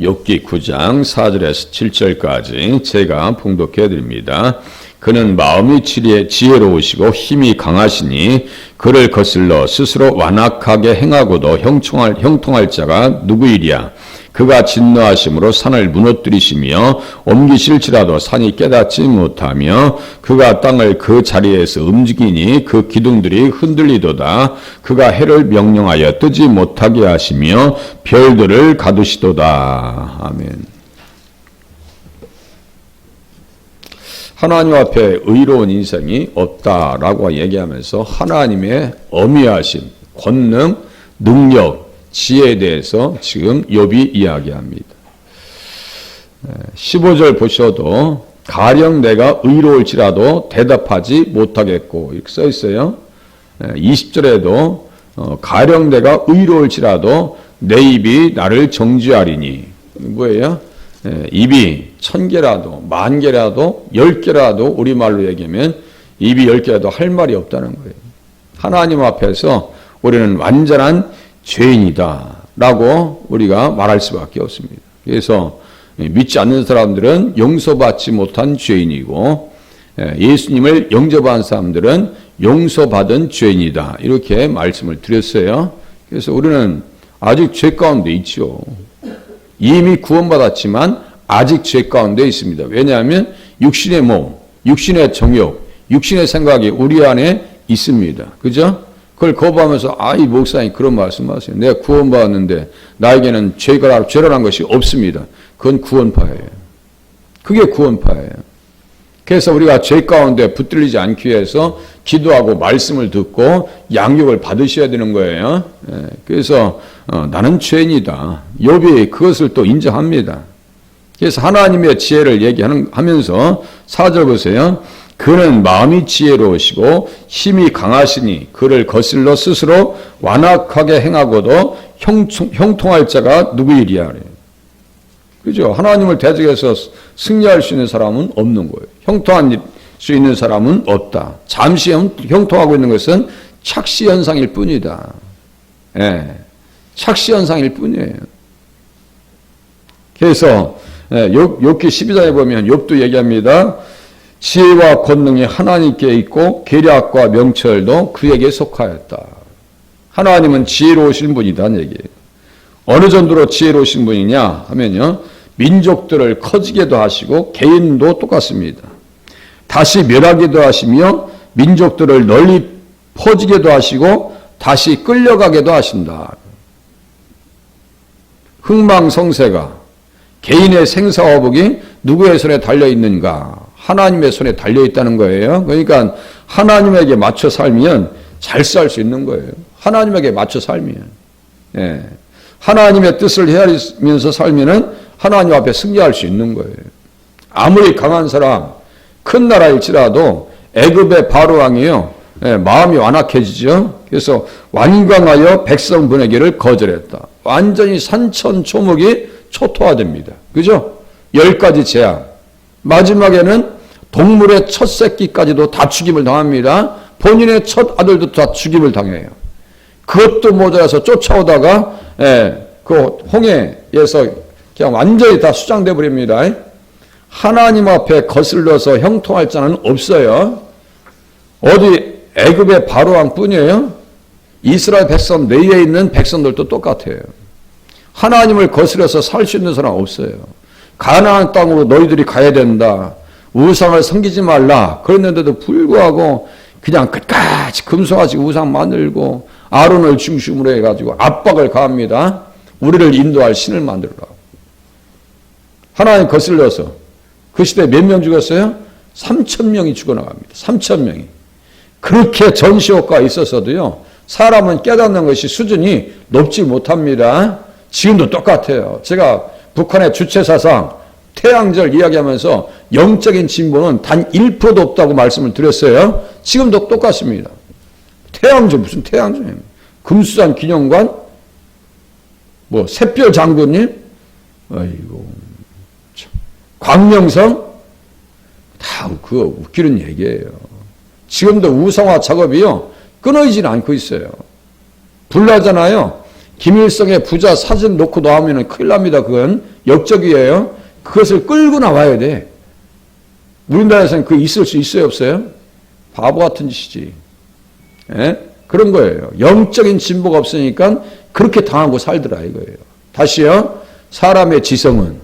욥기 9장 4절에서 7절까지 제가 봉독해 드립니다. 그는 마음이 지혜, 지혜로우시고 힘이 강하시니 그를 거슬러 스스로 완악하게 행하고도 형통할, 형통할 자가 누구이랴 그가 진노하심으로 산을 무너뜨리시며 옮기실지라도 산이 깨닫지 못하며 그가 땅을 그 자리에서 움직이니 그 기둥들이 흔들리도다 그가 해를 명령하여 뜨지 못하게 하시며 별들을 가두시도다 아멘. 하나님 앞에 의로운 인생이 없다라고 얘기하면서 하나님의 어미하심, 권능, 능력, 지혜에 대해서 지금 욥이 이야기합니다. 15절 보셔도 가령 내가 의로울지라도 대답하지 못하겠고 이렇게 써 있어요. 20절에도 어, 가령 내가 의로울지라도 내 입이 나를 정죄하리니 뭐예요? 입이 천 개라도 만 개라도 열 개라도 우리 말로 얘기하면 입이 열 개라도 할 말이 없다는 거예요. 하나님 앞에서 우리는 완전한 죄인이다 라고 우리가 말할 수밖에 없습니다. 그래서 믿지 않는 사람들은 용서받지 못한 죄인이고 예수님을 영접한 사람들은 용서받은 죄인이다. 이렇게 말씀을 드렸어요. 그래서 우리는 아직 죄 가운데 있죠. 이미 구원받았지만 아직 죄 가운데 있습니다. 왜냐하면 육신의 몸, 육신의 정욕, 육신의 생각이 우리 안에 있습니다. 그죠? 그걸 거부하면서 아 이 목사님 그런 말씀하세요. 내가 구원받았는데 나에게는 죄가 죄라는 것이 없습니다. 그건 구원파예요. 그게 구원파예요. 그래서 우리가 죄 가운데 붙들리지 않기 위해서 기도하고 말씀을 듣고 양육을 받으셔야 되는 거예요. 예, 그래서 어, 나는 죄인이다. 욥이 그것을 또 인정합니다. 그래서 하나님의 지혜를 얘기하면서 사절 보세요. 그는 마음이 지혜로우시고 힘이 강하시니 그를 거슬러 스스로 완악하게 행하고도 형통, 할 자가 누구이리야. 그죠? 하나님을 대적해서 승리할 수 있는 사람은 없는 거예요. 형통할 수 있는 사람은 없다. 잠시 형통하고 있는 것은 착시 현상일 뿐이다. 예. 착시 현상일 뿐이에요. 그래서 예, 욥기 12장에 보면 욥도 얘기합니다. 지혜와 권능이 하나님께 있고 계략과 명철도 그에게 속하였다. 하나님은 지혜로우신 분이다는 얘기예요. 어느 정도로 지혜로우신 분이냐 하면요. 민족들을 커지게도 하시고 개인도 똑같습니다. 다시 멸하기도 하시며 민족들을 널리 퍼지게도 하시고 다시 끌려가게도 하신다. 흥망성쇠가 개인의 생사화복이 누구의 손에 달려 있는가? 하나님의 손에 달려 있다는 거예요. 그러니까 하나님에게 맞춰 살면 잘 살 수 있는 거예요. 하나님에게 맞춰 살면. 예. 하나님의 뜻을 헤아리면서 살면은 하나님 앞에 승리할 수 있는 거예요. 아무리 강한 사람, 큰 나라일지라도 애굽의 바로 왕이요. 예, 마음이 완악해지죠. 그래서 완강하여 백성 보내기를 거절했다. 완전히 산천 초목이 초토화됩니다. 그죠? 열 가지 재앙. 마지막에는 동물의 첫 새끼까지도 다 죽임을 당합니다. 본인의 첫 아들도 다 죽임을 당해요. 그것도 모자라서 쫓아오다가 예, 그 홍해에서 그냥 완전히 다 수장돼 버립니다. 하나님 앞에 거슬러서 형통할 자는 없어요. 어디 애굽의 바로왕 뿐이에요. 이스라엘 백성 내에 있는 백성들도 똑같아요. 하나님을 거슬려서 살 수 있는 사람 없어요. 가나안 땅으로 너희들이 가야 된다. 우상을 섬기지 말라. 그랬는데도 불구하고 그냥 끝까지 금송아지 우상 만들고 아론을 중심으로 해가지고 압박을 가합니다. 우리를 인도할 신을 만들라. 하나님 거슬려서 그 시대에 몇 명 죽었어요? 3천 명이 죽어나갑니다. 3천 명이. 그렇게 전시효과가 있었어도요. 사람은 깨닫는 것이 수준이 높지 못합니다. 지금도 똑같아요. 제가 북한의 주체사상 태양절 이야기하면서 영적인 진보는 단 1%도 없다고 말씀을 드렸어요. 지금도 똑같습니다. 태양절 무슨 태양절입니까? 금수산 기념관 뭐 샛별 장군님 아이고 광명성 다 그거 웃기는 얘기예요. 지금도 우상화 작업이요 끊어지질 않고 있어요. 불나잖아요. 김일성의 부자 사진 놓고 나오면 큰일 납니다. 그건 역적이에요. 그것을 끌고 나와야 돼. 우리나라에서는 그 있을 수 있어요, 없어요? 바보 같은 짓이지. 예? 그런 거예요. 영적인 진보가 없으니까 그렇게 당하고 살더라 이거예요. 다시요. 사람의 지성은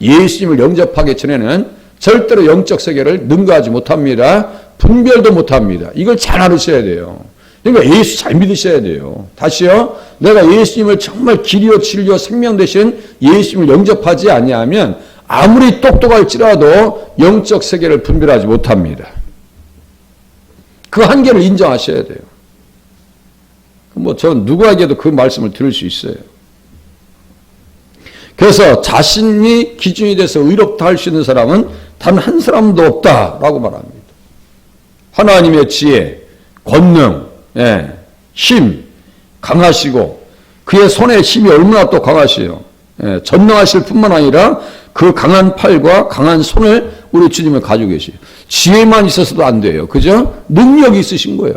예수님을 영접하기 전에는 절대로 영적 세계를 능가하지 못합니다. 분별도 못합니다. 이걸 잘 알으셔야 돼요. 그러니까 예수 잘 믿으셔야 돼요. 다시요. 내가 예수님을 정말 길이요 진리요 생명 되신 예수님을 영접하지 아니하면 아무리 똑똑할지라도 영적 세계를 분별하지 못합니다. 그 한계를 인정하셔야 돼요. 뭐, 전 누구에게도 그 말씀을 들을 수 있어요. 그래서 자신이 기준이 돼서 의롭다 할 수 있는 사람은 단 한 사람도 없다라고 말합니다. 하나님의 지혜, 권능, 예, 힘, 강하시고 그의 손의 힘이 얼마나 또 강하시요. 예, 전능하실 뿐만 아니라 그 강한 팔과 강한 손을 우리 주님을 가지고 계시요. 지혜만 있어서도 안 돼요. 그죠? 능력이 있으신 거야.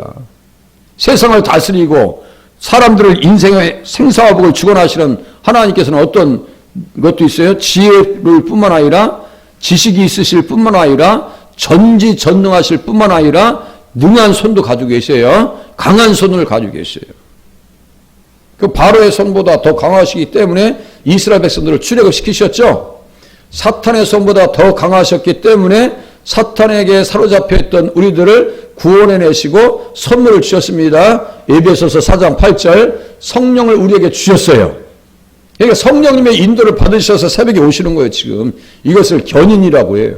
세상을 다스리고 사람들을 인생의 생사화복을 주관하시는 하나님께서는 어떤 것도 있어요. 지혜를 뿐만 아니라 지식이 있으실 뿐만 아니라 전지전능하실 뿐만 아니라 능한 손도 가지고 계세요. 강한 손을 가지고 계세요. 그 바로의 손보다 더 강하시기 때문에 이스라엘 백성들을 출애굽 시키셨죠. 사탄의 손보다 더 강하셨기 때문에 사탄에게 사로잡혀 있던 우리들을 구원해 내시고 선물을 주셨습니다. 에베소서 4장 8절 성령을 우리에게 주셨어요. 그러니까 성령님의 인도를 받으셔서 새벽에 오시는 거예요, 지금. 이것을 견인이라고 해요.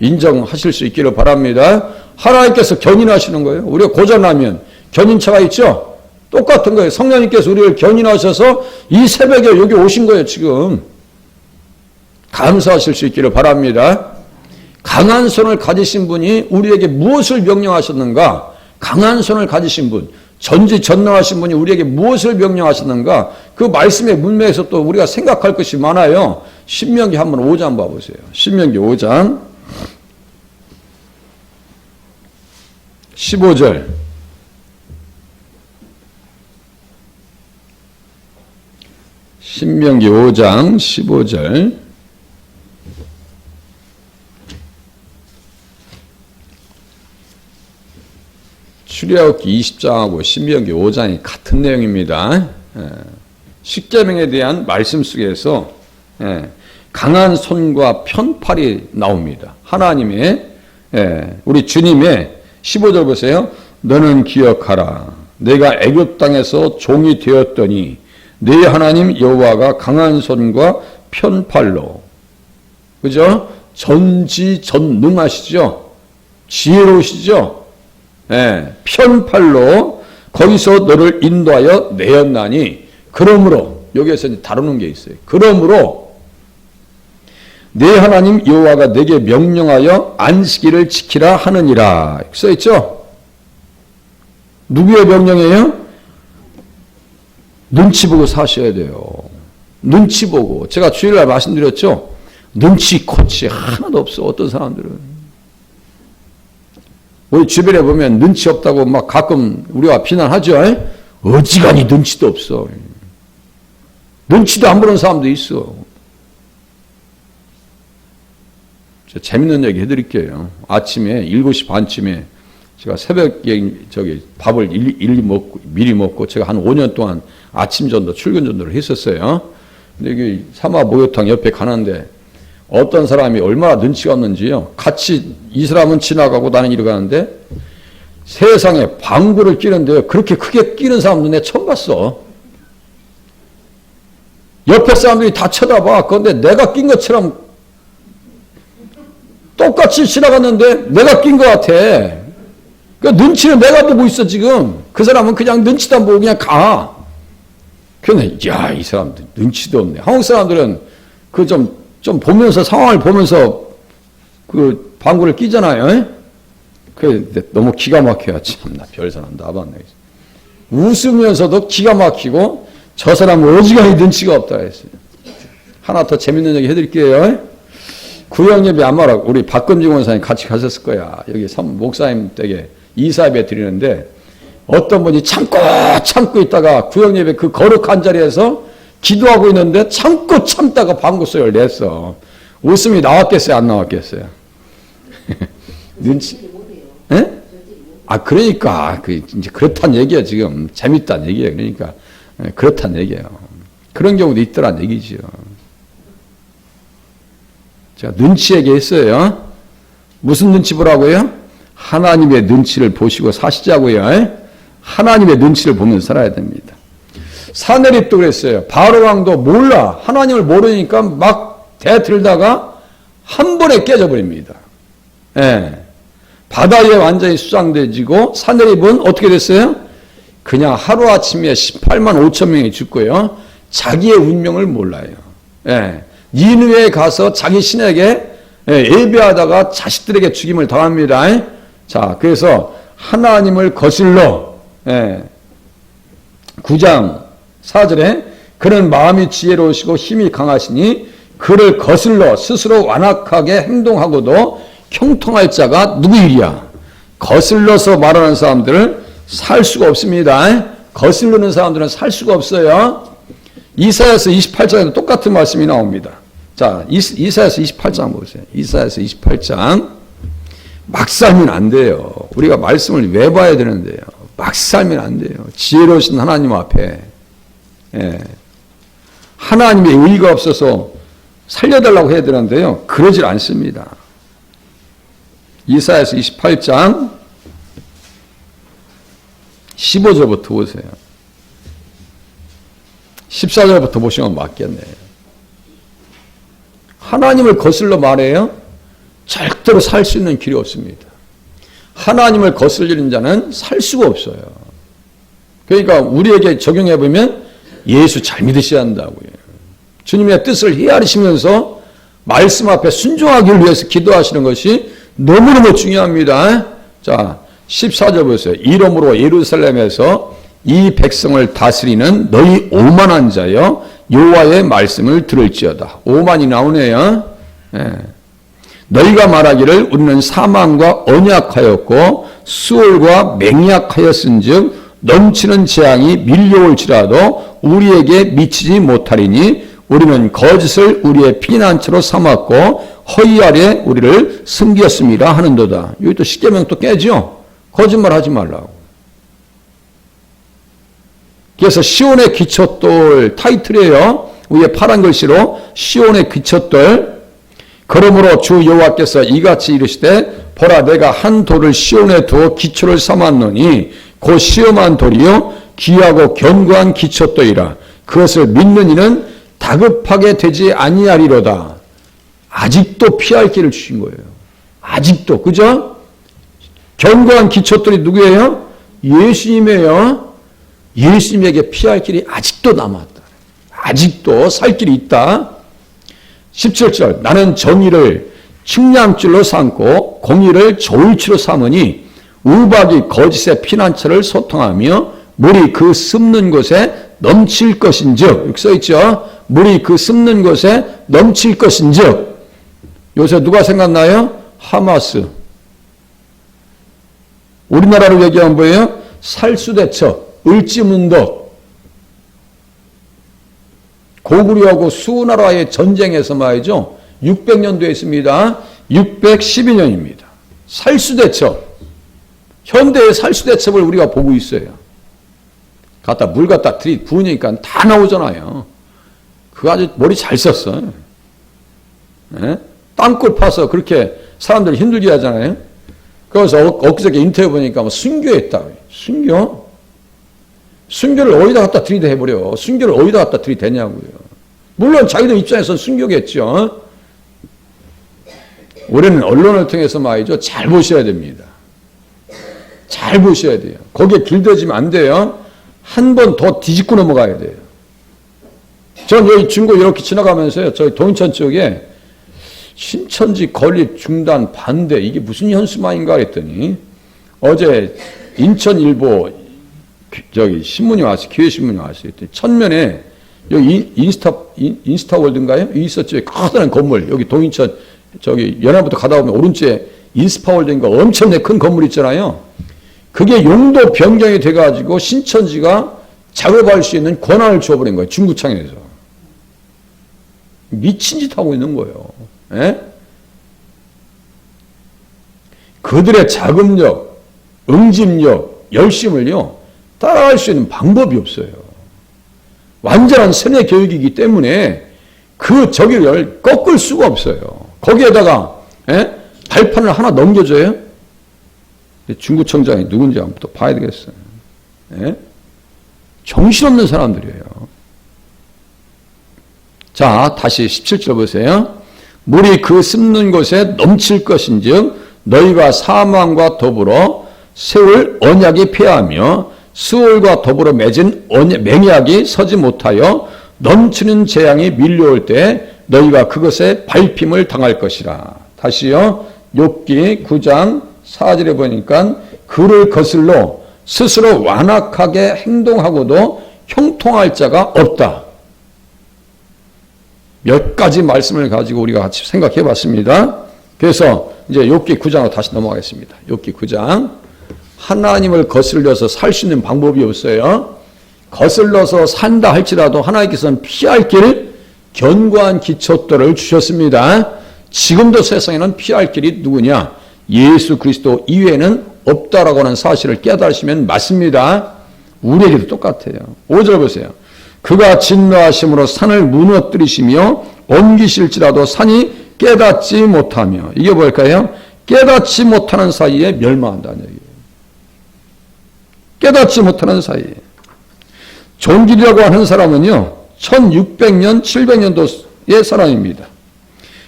인정하실 수 있기를 바랍니다. 하나님께서 견인하시는 거예요. 우리가 고전하면 견인차가 있죠? 똑같은 거예요. 성령님께서 우리를 견인하셔서 이 새벽에 여기 오신 거예요, 지금. 감사하실 수 있기를 바랍니다. 강한 손을 가지신 분이 우리에게 무엇을 명령하셨는가? 강한 손을 가지신 분, 전지 전능하신 분이 우리에게 무엇을 명령하셨는가? 그 말씀의 문맥에서 또 우리가 생각할 것이 많아요. 신명기 한번 5장 봐보세요. 신명기 5장 15절 신명기 5장 15절 출애굽기 20장하고 신명기 5장이 같은 내용입니다. 예. 십계명에 대한 말씀 속에서 예, 강한 손과 편팔이 나옵니다. 하나님의 예, 우리 주님의 15절 보세요. 너는 기억하라. 내가 애굽 땅에서 종이 되었더니 내 하나님 여호와가 강한 손과 편팔로 그죠? 전지전능하시죠? 지혜로우시죠? 예, 편팔로 거기서 너를 인도하여 내었나니 그러므로 여기에서 다루는 게 있어요. 그러므로 내 하나님 여호와가 내게 명령하여 안식일을 지키라 하느니라. 써 있죠? 누구의 명령이에요? 눈치 보고 사셔야 돼요. 눈치 보고 제가 주일날 말씀드렸죠? 눈치 코치 하나도 없어 어떤 사람들은 우리 주변에 보면 눈치 없다고 막 가끔 우리가 비난하죠. 에? 어지간히 눈치도 없어. 눈치도 안 보는 사람도 있어. 재밌는 얘기 해드릴게요. 아침에 7시 반쯤에 제가 새벽에 저기 밥을 일리, 일리 먹고, 미리 먹고 제가 한 5년 동안 아침 전도, 출근 전도를 했었어요. 근데 여기 사마 목욕탕 옆에 가는데 어떤 사람이 얼마나 눈치가 없는지요. 같이 이 사람은 지나가고 나는 이리 가는데 세상에 방구를 끼는데 그렇게 크게 끼는 사람도 내 처음 봤어. 옆에 사람들이 다 쳐다봐. 그런데 내가 낀 것처럼 똑같이 지나갔는데 내가 낀 것 같아. 그 눈치는 내가 보고 있어 지금. 그 사람은 그냥 눈치도 안 보고 그냥 가. 근데 야이 사람들 눈치도 없네. 한국 사람들은 그 좀 좀 보면서 상황을 보면서 그 방구를 끼잖아요. 그 너무 기가 막혀요. 참나 별 사람 나봤네. 웃으면서도 기가 막히고 저 사람은 어지간히 눈치가 없다 했어요. 하나 더 재밌는 얘기 해드릴게요. 구형예배 아마 우리 박금지 원사님 같이 가셨을 거야. 여기 목사님 댁에 이사배 드리는데 어떤 분이 참고 참고 있다가 구역 예배 그 거룩한 자리에서 기도하고 있는데 참고 참다가 방구 소리를 냈어. 웃음이 나왔겠어요, 안 나왔겠어요? 눈치, 예? 아, 그러니까, 그, 이제 그렇단 얘기야, 지금. 재밌단 얘기예요. 그러니까, 예, 그렇단 얘기예요. 그런 경우도 있더란 얘기죠. 제가 눈치 얘기했어요. 무슨 눈치 보라고요? 하나님의 눈치를 보시고 사시자고요. 예? 하나님의 눈치를 보면서 살아야 됩니다. 사내립도 그랬어요. 바로 왕도 몰라. 하나님을 모르니까 막 대들다가 한 번에 깨져버립니다. 예. 바다에 완전히 수장되지고 사내립은 어떻게 됐어요? 그냥 하루아침에 18만 5천 명이 죽고요. 자기의 운명을 몰라요. 예. 니누에 가서 자기 신에게 예, 예배하다가 자식들에게 죽임을 당합니다. 자, 그래서 하나님을 거슬러 예. 9장 4절에 그는 마음이 지혜로우시고 힘이 강하시니 그를 거슬러 스스로 완악하게 행동하고도 형통할 자가 누구이랴? 거슬러서 말하는 사람들을 살 수가 없습니다. 거슬르는 사람들은 살 수가 없어요. 이사야서 28장에도 똑같은 말씀이 나옵니다. 자, 이사야서 28장 보세요. 이사야서 28장. 막 살면 안 돼요. 우리가 말씀을 외봐야 되는데요. 막 살면 안 돼요. 지혜로우신 하나님 앞에. 예. 하나님의 의가 없어서 살려달라고 해야 되는데요. 그러질 않습니다. 이사야서 28장 15절부터 보세요. 14절부터 보시면 맞겠네요. 하나님을 거슬러 말해요. 절대로 살 수 있는 길이 없습니다. 하나님을 거슬리는 자는 살 수가 없어요. 그러니까 우리에게 적용해 보면 예수 잘 믿으셔야 한다고요. 주님의 뜻을 헤아리시면서 말씀 앞에 순종하기를 위해서 기도하시는 것이 너무너무 중요합니다. 자, 14절 보세요. 이름으로 예루살렘에서 이 백성을 다스리는 너희 오만한 자여 여호와의 말씀을 들을지어다. 오만이 나오네요. 예. 너희가 말하기를 우리는 사망과 언약하였고 수월과 맹약하였은즉 넘치는 재앙이 밀려올지라도 우리에게 미치지 못하리니 우리는 거짓을 우리의 피난처로 삼았고 허위 아래 우리를 숨겼습니다 하는도다. 여기 또 십계명 또 깨죠. 거짓말 하지 말라고. 그래서 시온의 기초돌 타이틀이에요. 위에 파란 글씨로 시온의 기초돌. 그러므로 주 여호와께서 이같이 이르시되 보라 내가 한 돌을 시온에 두어 기초를 삼았노니 곧 시험한 돌이요 귀하고 견고한 기초돌이라 그것을 믿는 이는 다급하게 되지 아니하리로다. 아직도 피할 길을 주신 거예요. 아직도 그죠? 견고한 기초돌이 누구예요? 예수님이에요. 예수님에게 피할 길이 아직도 남았다. 아직도 살 길이 있다. 17절 나는 정의를 측량줄로 삼고 공의를 조울치로 삼으니 우박이 거짓의 피난처를 소통하며 물이 그 습는 곳에 넘칠 것인즉 이렇게 써있죠. 물이 그 습는 곳에 넘칠 것인즉 요새 누가 생각나요? 하마스 우리나라로 얘기하면 뭐예요? 살수대처 을지문덕 고구려하고 수나라의 전쟁에서 말이죠. 600년도에 있습니다. 612년입니다. 살수대첩. 현대의 살수대첩을 우리가 보고 있어요. 갖다 물 갖다 들이 부으니까 다 나오잖아요. 그 아주 머리 잘 썼어. 네? 땅굴 파서 그렇게 사람들 힘들게 하잖아요. 그래서 엊그저께 인터뷰 보니까 뭐 순교했다. 순교? 순교를 어디다 갖다 들이대버려. 순교를 어디다 갖다 들이대냐고요. 물론 자기들 입장에서는 순교겠죠. 우리는 언론을 통해서 말이죠. 잘 보셔야 됩니다. 잘 보셔야 돼요. 거기에 길들여지면 안 돼요. 한 번 더 뒤집고 넘어가야 돼요. 전 여기 중고 이렇게 지나가면서요. 저희 동천 쪽에 신천지 건립 중단 반대 이게 무슨 현수막인가 그랬더니 어제 인천일보 저기 신문이 왔어요. 기회 신문이 왔어요. 천면에 여기 인스타 인 스타 월드인가요? 있었죠. 커다란 건물 여기 동인천 저기 연안부터 가다 보면 오른쪽에 인스파 월드인가 엄청나게 큰 건물 있잖아요. 그게 용도 변경이 돼가지고 신천지가 작업할 수 있는 권한을 줘버린 거예요. 중구청에서. 미친 짓 하고 있는 거예요. 예? 그들의 자금력, 응집력, 열심을요, 따라갈 수 있는 방법이 없어요. 완전한 세뇌 교육이기 때문에 그 저기를 꺾을 수가 없어요. 거기에다가, 예? 발판을 하나 넘겨줘요? 중구청장이 누군지 한번 또 봐야 되겠어요. 예? 정신없는 사람들이에요. 자, 다시 17절 보세요. 물이 그 습는 곳에 넘칠 것인즉 너희가 사망과 더불어 세울 언약이 폐하며 수월과 더불어 맺은 맹약이 서지 못하여 넘치는 재앙이 밀려올 때 너희가 그것에 밟힘을 당할 것이라. 다시요. 욥기 9장 4절에 보니까 그를 거슬러 스스로 완악하게 행동하고도 형통할 자가 없다. 몇 가지 말씀을 가지고 우리가 같이 생각해 봤습니다. 그래서 이제 욥기 9장으로 다시 넘어가겠습니다. 욥기 9장. 하나님을 거슬려서 살 수 있는 방법이 없어요. 거슬러서 산다 할지라도 하나님께서는 피할 길 견고한 기초들을 주셨습니다. 지금도 세상에는 피할 길이 누구냐? 예수 그리스도 이외에는 없다라고 하는 사실을 깨달으시면 맞습니다. 우리에게도 똑같아요. 5절 보세요. 그가 진노하심으로 산을 무너뜨리시며 옮기실지라도 산이 깨닫지 못하며 이게 뭘까요? 깨닫지 못하는 사이에 멸망한다는 얘기예요. 깨닫지 못하는 사이에. 존길이라고 하는 사람은요. 1600년, 700년도의 사람입니다.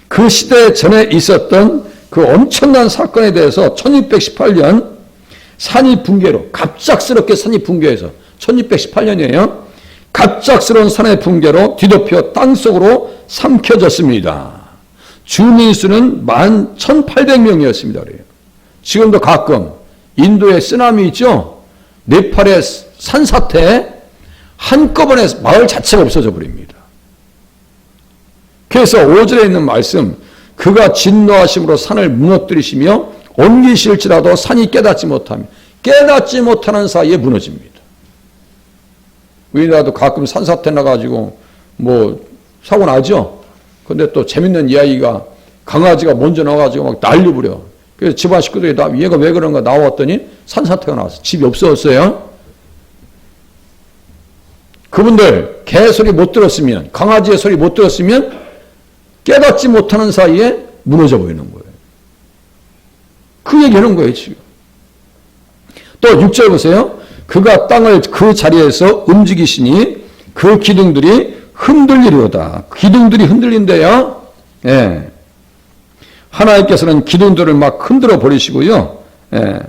그 시대 전에 있었던 그 엄청난 사건에 대해서 1618년 산이 붕괴로 갑작스럽게 산이 붕괴해서 1618년이에요. 갑작스러운 산의 붕괴로 뒤덮여 땅속으로 삼켜졌습니다. 주민 수는 만 1800명이었습니다. 그래요. 지금도 가끔 인도에 쓰나미 있죠? 네팔의 산사태 한꺼번에 마을 자체가 없어져 버립니다. 그래서 5절에 있는 말씀 그가 진노하심으로 산을 무너뜨리시며 옮기실지라도 산이 깨닫지 못하며 깨닫지 못하는 사이에 무너집니다. 우리나라도 가끔 산사태 나가지고 뭐 사고 나죠? 근데 또 재밌는 이야기가 강아지가 먼저 나와가지고 막 난리 부려. 그래서 집안 식구들이 나 얘가 왜 그런가 나왔더니 산사태가 나왔어. 집이 없어졌어요. 그분들 개 소리 못 들었으면 강아지의 소리 못 들었으면 깨닫지 못하는 사이에 무너져 보이는 거예요. 그 얘기하는 거예요, 지금. 또 6절 보세요. 그가 땅을 그 자리에서 움직이시니 그 기둥들이 흔들리려다. 기둥들이 흔들린대요. 예. 하나님께서는 기둥들을 막 흔들어 버리시고요. 예.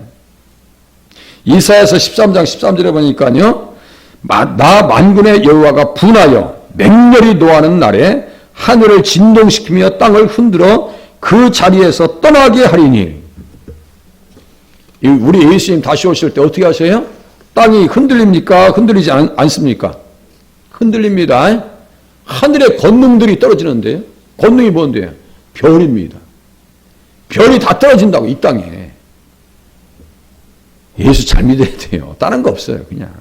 이사에서 13장 13절에 보니까요. 나 만군의 여호와가 분하여 맹렬히 노하는 날에 하늘을 진동시키며 땅을 흔들어 그 자리에서 떠나게 하리니 우리 예수님 다시 오실 때 어떻게 하세요? 땅이 흔들립니까? 흔들리지 않, 습니까 흔들립니다. 하늘에 권능들이 떨어지는데요. 권능이 뭔데요? 별입니다. 별이 다 떨어진다고 이 땅에. 예수 잘 믿어야 돼요. 다른 거 없어요. 그냥.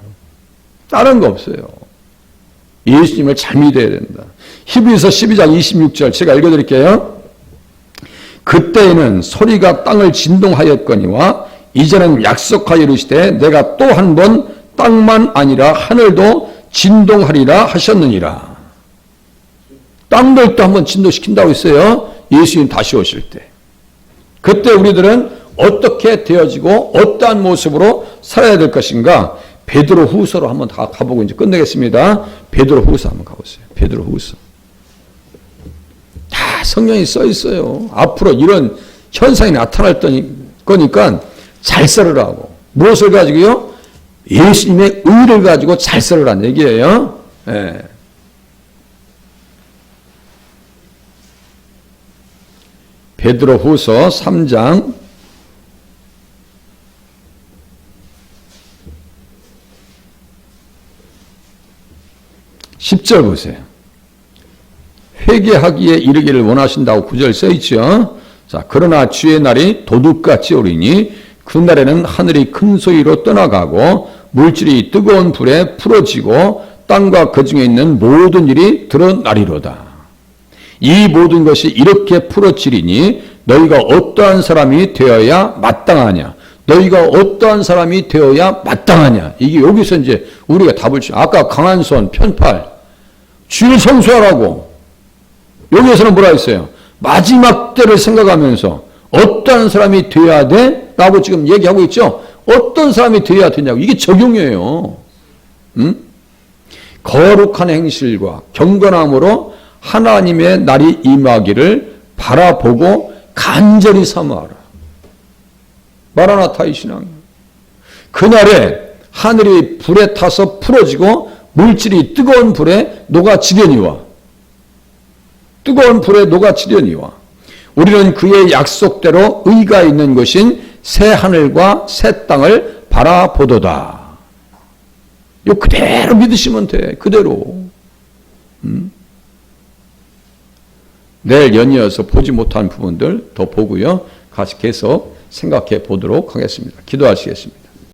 다른 거 없어요. 예수님을 잘 믿어야 된다. 히브리서 12장 26절 제가 읽어드릴게요. 그때에는 소리가 땅을 진동하였거니와 이제는 약속하여 이르시되 내가 또 한 번 땅만 아니라 하늘도 진동하리라 하셨느니라. 땅도 또한번 진동시킨다고 했어요. 예수님 다시 오실 때. 그때 우리들은 어떻게 되어지고 어떠한 모습으로 살아야 될 것인가? 베드로 후서로 한번 다 가보고 이제 끝내겠습니다. 베드로 후서 한번 가보세요. 베드로 후서. 다 성경이 써 있어요. 앞으로 이런 현상이 나타날 거니까 잘 썰으라고. 무엇을 가지고요? 예수님의 의를 가지고 잘 썰으란 얘기예요. 예. 베드로 후서 3장 10절 보세요. 회개하기에 이르기를 원하신다고 구절 써 있죠. 자, 그러나 주의 날이 도둑같이 오리니 그날에는 하늘이 큰 소리로 떠나가고 물질이 뜨거운 불에 풀어지고 땅과 그 중에 있는 모든 일이 드러나리로다. 이 모든 것이 이렇게 풀어지리니 너희가 어떠한 사람이 되어야 마땅하냐? 너희가 어떠한 사람이 되어야 마땅하냐? 이게 여기서 이제 우리가 답을 주. 아까 강한 손 편팔 주일 성수하라고 여기에서는 뭐라 했어요? 마지막 때를 생각하면서 어떠한 사람이 되어야 돼? 라고 지금 얘기하고 있죠? 어떤 사람이 되어야 되냐고. 이게 적용이에요. 음? 거룩한 행실과 경건함으로 하나님의 날이 임하기를 바라보고 간절히 사모하라. 마라나타의 신앙이에요. 그날에 하늘이 불에 타서 풀어지고 물질이 뜨거운 불에 녹아지려니와 뜨거운 불에 녹아지려니와 우리는 그의 약속대로 의가 있는 것인 새 하늘과 새 땅을 바라보도다. 요 그대로 믿으시면 돼. 그대로. 음? 내일 연이어서 보지 못한 부분들 더 보고요. 같이 계속 생각해 보도록 하겠습니다. 기도하시겠습니다.